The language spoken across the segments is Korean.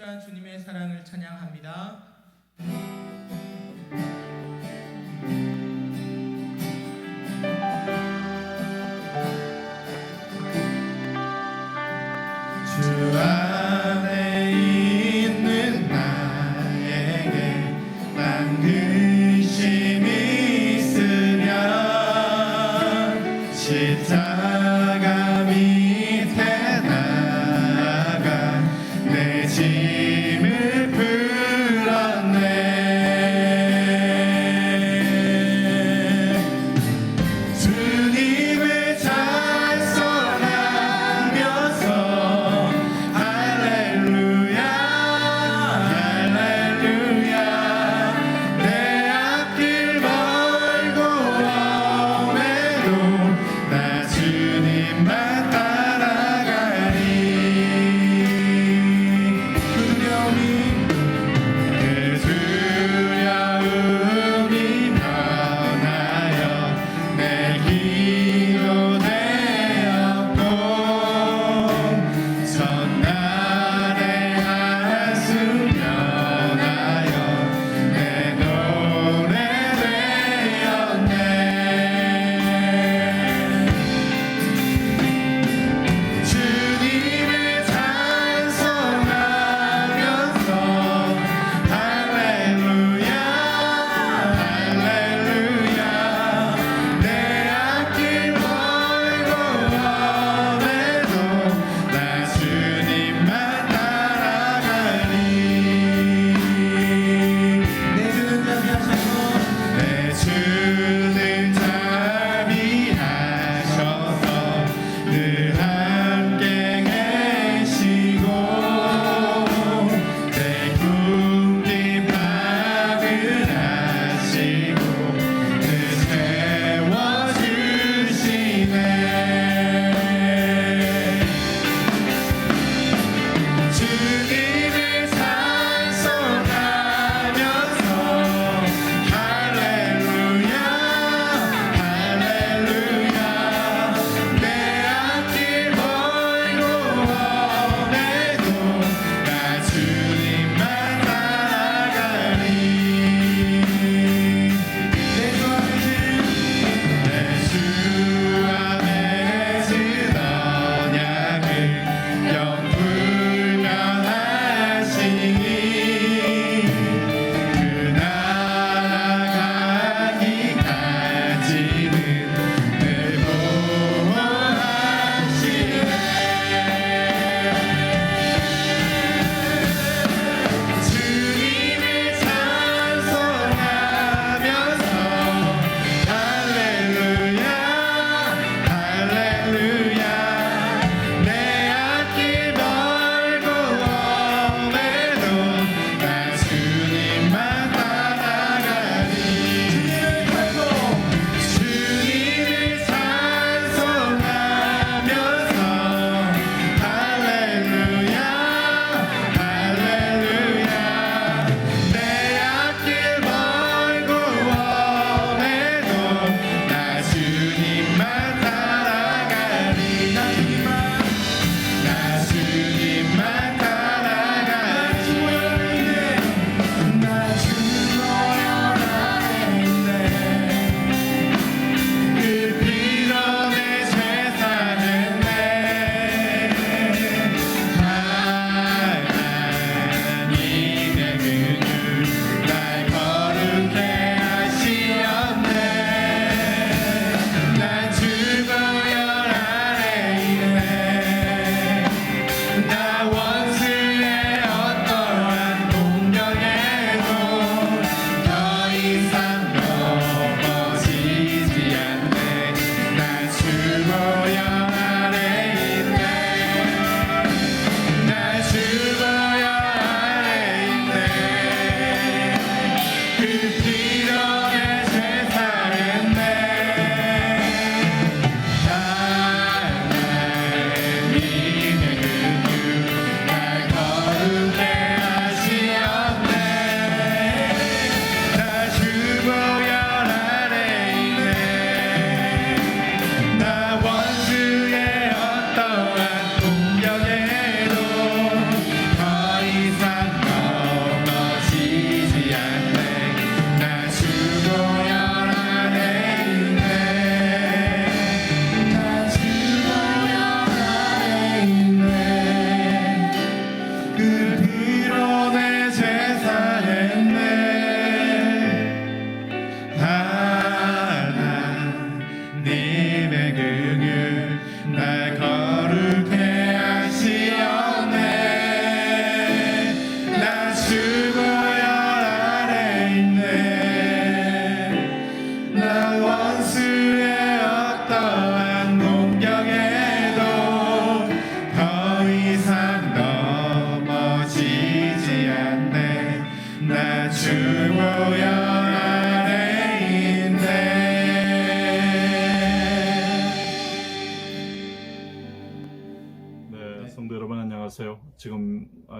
진실한 주님의 사랑을 찬양합니다.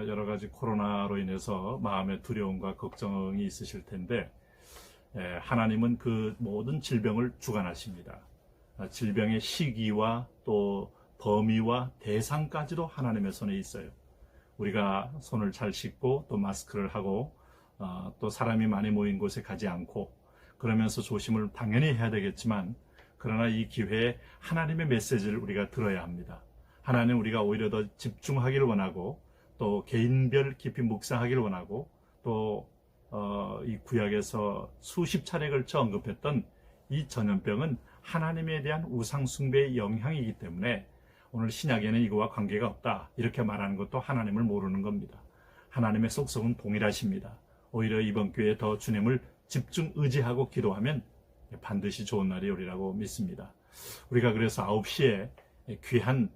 여러 가지 코로나로 인해서 마음의 두려움과 걱정이 있으실 텐데 예, 하나님은 그 모든 질병을 주관하십니다. 아, 질병의 시기와 또 범위와 대상까지도 하나님의 손에 있어요. 우리가 손을 잘 씻고 또 마스크를 하고 어, 또 사람이 많이 모인 곳에 가지 않고 그러면서 조심을 당연히 해야 되겠지만 그러나 이 기회에 하나님의 메시지를 우리가 들어야 합니다. 하나님 우리가 오히려 더 집중하기를 원하고 또 개인별 깊이 묵상하기를 원하고 또 어, 이 구약에서 수십 차례 걸쳐 언급했던 이 전염병은 하나님에 대한 우상 숭배의 영향이기 때문에 오늘 신약에는 이거와 관계가 없다 이렇게 말하는 것도 하나님을 모르는 겁니다. 하나님의 속성은 동일하십니다. 오히려 이번 기회에 더 주님을 집중 의지하고 기도하면 반드시 좋은 날이 오리라고 믿습니다. 우리가 그래서 9시에 귀한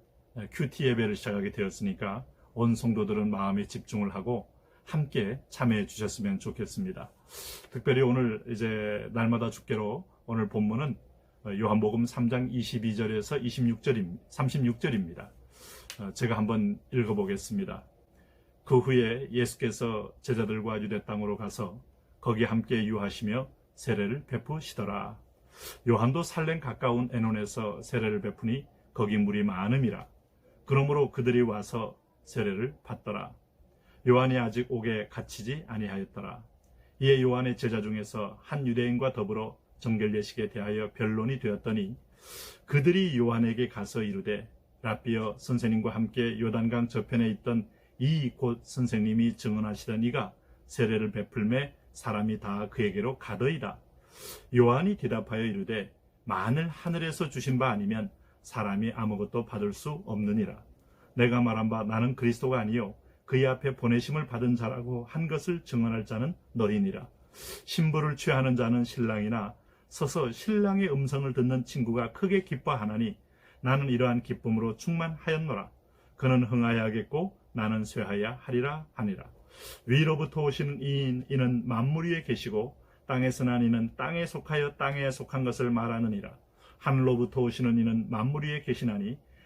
큐티 예배를 시작하게 되었으니까 온 성도들은 마음에 집중을 하고 함께 참여해 주셨으면 좋겠습니다. 특별히 오늘 이제 날마다 주께로 오늘 본문은 요한복음 3장 22절에서 26절입니다. 36절입니다. 어, 제가 한번 읽어보겠습니다. 그 후에 예수께서 제자들과 유대 땅으로 가서 거기 함께 유하시며 세례를 베푸시더라. 요한도 살렘 가까운 에논에서 세례를 베푸니 거기 물이 많음이라. 그러므로 그들이 와서 세례를 받더라. 요한이 아직 옥에 갇히지 아니하였더라. 이에 요한의 제자 중에서 한 유대인과 더불어 정결 예식에 대하여 변론이 되었더니 그들이 요한에게 가서 이르되 라비어 선생님과 함께 요단강 저편에 있던 이 곧 선생님이 증언하시던 이가 세례를 베풀매 사람이 다 그에게로 가더이다. 요한이 대답하여 이르되 만일 하늘에서 주신 바 아니면 사람이 아무것도 받을 수 없느니라. 내가 말한 바 나는 그리스도가 아니요 그의 앞에 보내심을 받은 자라고 한 것을 증언할 자는 너희니라. 신부를 취하는 자는 신랑이나 서서 신랑의 음성을 듣는 친구가 크게 기뻐하나니 나는 이러한 기쁨으로 충만하였노라. 그는 흥하여야겠고 나는 쇠하여 하리라 하니라. 위로부터 오시는 이인 이는 만물 위에 계시고 땅에서 난 이는 땅에 속하여 땅에 속한 것을 말하느니라. 하늘로부터 오시는 이는 만물 위에 계시나니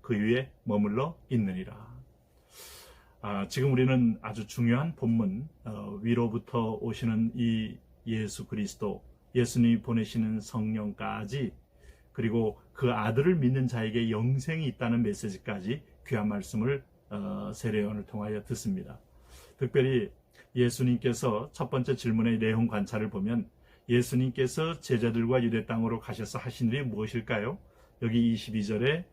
그 위에 머물러 있느니라. 아, 지금 우리는 아주 중요한 본문 어, 위로부터 오시는 이 예수 그리스도 예수님이 보내시는 성령까지 그리고 그 아들을 믿는 자에게 영생이 있다는 메시지까지 귀한 말씀을 어, 세례요한을 통하여 듣습니다. 특별히 예수님께서 첫 번째 질문의 내용 관찰을 보면 예수님께서 제자들과 유대 땅으로 가셔서 하신 일이 무엇일까요? 여기 22절에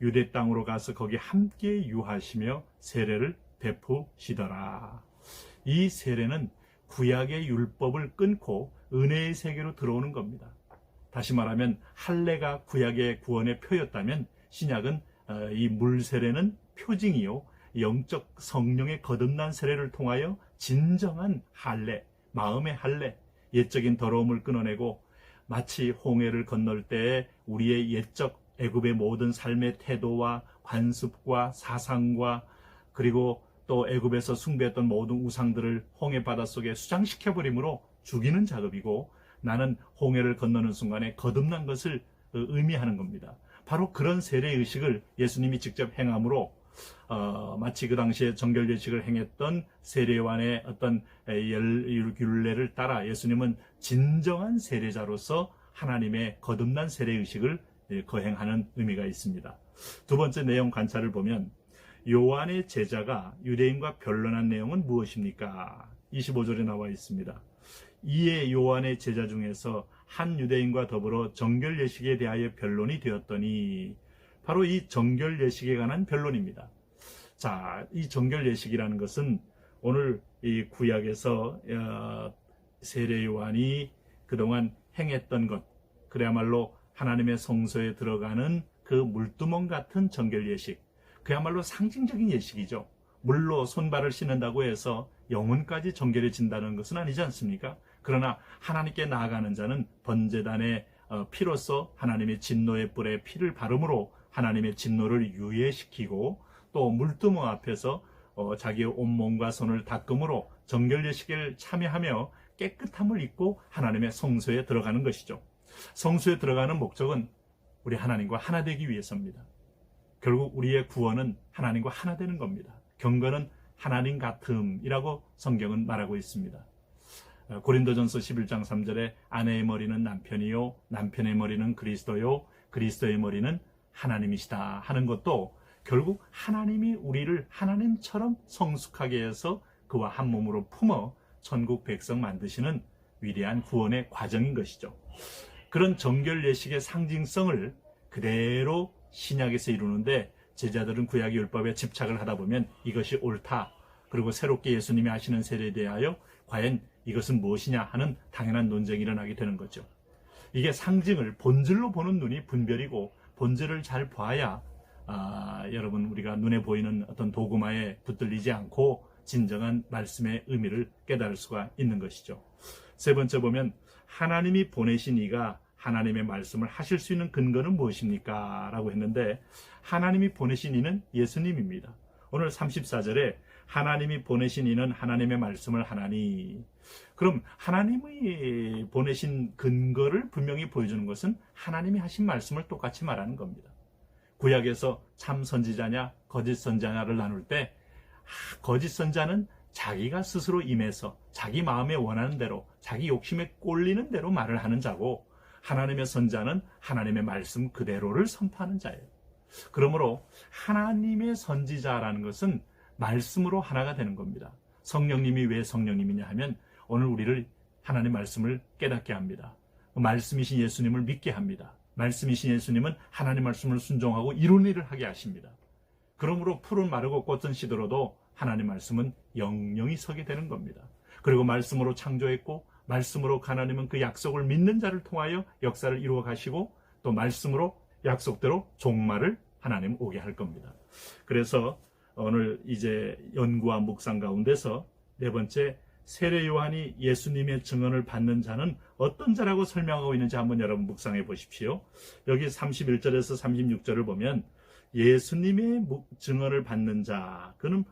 유대 땅으로 가서 거기 함께 유하시며 세례를 베푸시더라. 이 세례는 구약의 율법을 끊고 은혜의 세계로 들어오는 겁니다. 다시 말하면 할례가 구약의 구원의 표였다면 신약은 어, 이 물세례는 표징이요 영적 성령의 거듭난 세례를 통하여 진정한 할례, 마음의 할례, 옛적인 더러움을 끊어내고 마치 홍해를 건널 때에 우리의 옛적 애굽의 모든 삶의 태도와 관습과 사상과 그리고 또 애굽에서 숭배했던 모든 우상들을 홍해 바닷속에 수장시켜 버림으로 죽이는 작업이고 나는 홍해를 건너는 순간에 거듭난 것을 어, 의미하는 겁니다. 바로 그런 세례 의식을 예수님이 직접 행함으로 어, 마치 그 당시에 정결 예식을 행했던 세례관의 어떤 율례를 따라 예수님은 진정한 세례자로서 하나님의 거듭난 세례 의식을 예, 거행하는 의미가 있습니다. 두 번째 내용 관찰을 보면 요한의 제자가 유대인과 변론한 내용은 무엇입니까? 25절에 나와 있습니다. 이에 요한의 제자 중에서 한 유대인과 더불어 정결 예식에 대하여 변론이 되었더니 바로 이 정결 예식에 관한 변론입니다. 자, 이 정결 예식이라는 것은 오늘 이 구약에서 어, 세례 요한이 그동안 행했던 것, 그야말로 하나님의 성소에 들어가는 그 물두멍 같은 정결 예식, 그야말로 상징적인 예식이죠. 물로 손발을 씻는다고 해서 영혼까지 정결해진다는 것은 아니지 않습니까? 그러나 하나님께 나아가는 자는 번제단의 어, 피로써 하나님의 진노의 뿔에 피를 바름으로 하나님의 진노를 유예시키고 또 물두멍 앞에서 어, 자기의 온몸과 손을 닦음으로 정결 예식을 참여하며 깨끗함을 입고 하나님의 성소에 들어가는 것이죠. 성소에 들어가는 목적은 우리 하나님과 하나 되기 위해서입니다. 결국 우리의 구원은 하나님과 하나 되는 겁니다. 경건은 하나님 같음이라고 성경은 말하고 있습니다. 어, 고린도전서 11장 3절에 아내의 머리는 남편이요 남편의 머리는 그리스도요 그리스도의 머리는 하나님이시다 하는 것도 결국 하나님이 우리를 하나님처럼 성숙하게 해서 그와 한 몸으로 품어 천국 백성 만드시는 위대한 구원의 과정인 것이죠. 그런 정결 예식의 상징성을 그대로 신약에서 이루는데 제자들은 구약 율법에 집착을 하다 보면 이것이 옳다. 그리고 새롭게 예수님이 하시는 세례에 대하여 과연 이것은 무엇이냐 하는 당연한 논쟁이 일어나게 되는 거죠. 이게 상징을 본질로 보는 눈이 분별이고 본질을 잘 봐야 아, 여러분 우리가 눈에 보이는 어떤 도구마에 붙들리지 않고 진정한 말씀의 의미를 깨달을 수가 있는 것이죠. 세 번째 보면 하나님이 보내신 이가 하나님의 말씀을 하실 수 있는 근거는 무엇입니까? 라고 했는데 하나님이 보내신 이는 예수님입니다. 오늘 34절에 하나님이 보내신 이는 하나님의 말씀을 하나니 그럼 하나님이 보내신 근거를 분명히 보여주는 것은 하나님이 하신 말씀을 똑같이 말하는 겁니다. 구약에서 참 선지자냐 거짓 선지자냐를 나눌 때 아, 거짓 선자는 자기가 스스로 임해서 자기 마음에 원하는 대로 자기 욕심에 꼴리는 대로 말을 하는 자고 하나님의 선자는 하나님의 말씀 그대로를 선포하는 자예요. 그러므로 하나님의 선지자라는 것은 말씀으로 하나가 되는 겁니다. 성령님이 왜 성령님이냐 하면 오늘 우리를 하나님 말씀을 깨닫게 합니다. 말씀이신 예수님을 믿게 합니다. 말씀이신 예수님은 하나님 말씀을 순종하고 이룬 일을 하게 하십니다. 그러므로 풀은 마르고 꽃은 시들어도 하나님 말씀은 영영이 서게 되는 겁니다. 그리고 말씀으로 창조했고 말씀으로 하나님은 그 약속을 믿는 자를 통하여 역사를 이루어 가시고 또 말씀으로 약속대로 종말을 하나님 오게 할 겁니다. 그래서 오늘 이제 연구와 묵상 가운데서 네 번째 세례 요한이 예수님의 증언을 받는 자는 어떤 자라고 설명하고 있는지 한번 여러분 묵상해 보십시오. 여기 31절에서 36절을 보면 예수님의 증언을 받는 자 그는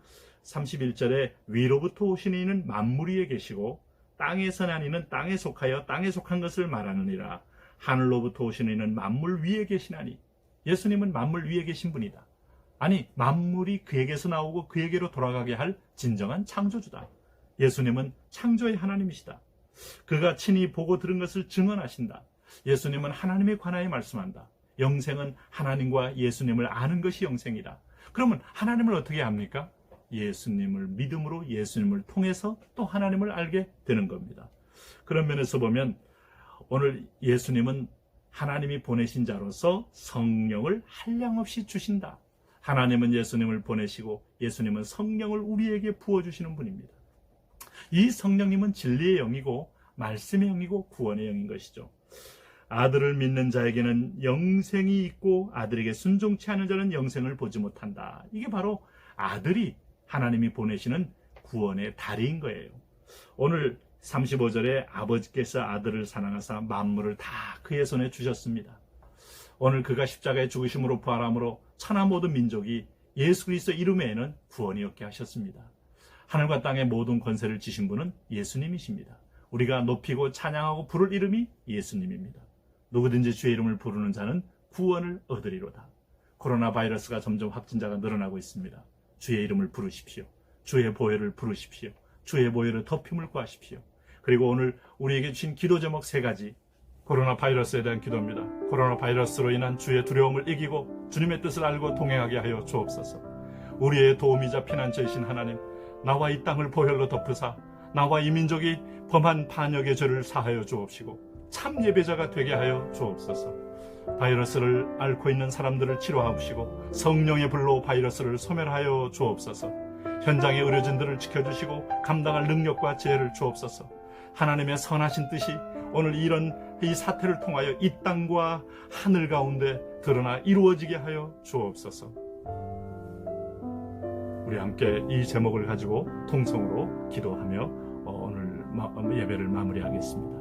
31절에 위로부터 오신 이는 만물 위에 계시고 땅에서 난 이는 땅에 속하여 땅에 속한 것을 말하느니라 하늘로부터 오신 이는 만물 위에 계시나니 예수님은 만물 위에 계신 분이다. 아니 만물이 그에게서 나오고 그에게로 돌아가게 할 진정한 창조주다. 예수님은 창조의 하나님이시다. 그가 친히 보고 들은 것을 증언하신다. 예수님은 하나님에 관하여 말씀한다. 영생은 하나님과 예수님을 아는 것이 영생이다. 그러면 하나님을 어떻게 합니까? 예수님을 믿음으로 예수님을 통해서 또 하나님을 알게 되는 겁니다. 그런 면에서 보면 오늘 예수님은 하나님이 보내신 자로서 성령을 한량없이 주신다. 하나님은 예수님을 보내시고 예수님은 성령을 우리에게 부어주시는 분입니다. 이 성령님은 진리의 영이고 말씀의 영이고 구원의 영인 것이죠. 아들을 믿는 자에게는 영생이 있고 아들에게 순종치 않은 자는 영생을 보지 못한다. 이게 바로 아들이 하나님이 보내시는 구원의 다리인 거예요. 오늘 35절에 아버지께서 아들을 사랑하사 만물을 다 그의 손에 주셨습니다. 오늘 그가 십자가에 죽으심으로 부활함으로 천하 모든 민족이 예수 그리스도 이름에는 구원이 얻게 하셨습니다. 하늘과 땅의 모든 권세를 지신 분은 예수님이십니다. 우리가 높이고 찬양하고 부를 이름이 예수님입니다. 누구든지 주의 이름을 부르는 자는 구원을 얻으리로다. 코로나 바이러스가 점점 확진자가 늘어나고 있습니다. 주의 이름을 부르십시오. 주의 보혈을 부르십시오. 주의 보혈을 덮임을 구하십시오. 그리고 오늘 우리에게 주신 기도 제목 세 가지. 코로나 바이러스에 대한 기도입니다. 코로나 바이러스로 인한 주의 두려움을 이기고 주님의 뜻을 알고 동행하게 하여 주옵소서. 우리의 도우미자 피난처이신 하나님, 나와 이 땅을 보혈로 덮으사 나와 이 민족이 범한 반역의 죄를 사하여 주옵시고 참 예배자가 되게 하여 주옵소서. 바이러스를 앓고 있는 사람들을 치료하시고 성령의 불로 바이러스를 소멸하여 주옵소서. 현장의 의료진들을 지켜주시고 감당할 능력과 지혜를 주옵소서. 하나님의 선하신 뜻이 오늘 이런 이 사태를 통하여 이 땅과 하늘 가운데 드러나 이루어지게 하여 주옵소서. 우리 함께 이 제목을 가지고 통성으로 기도하며 어, 오늘 마- 예배를 마무리하겠습니다.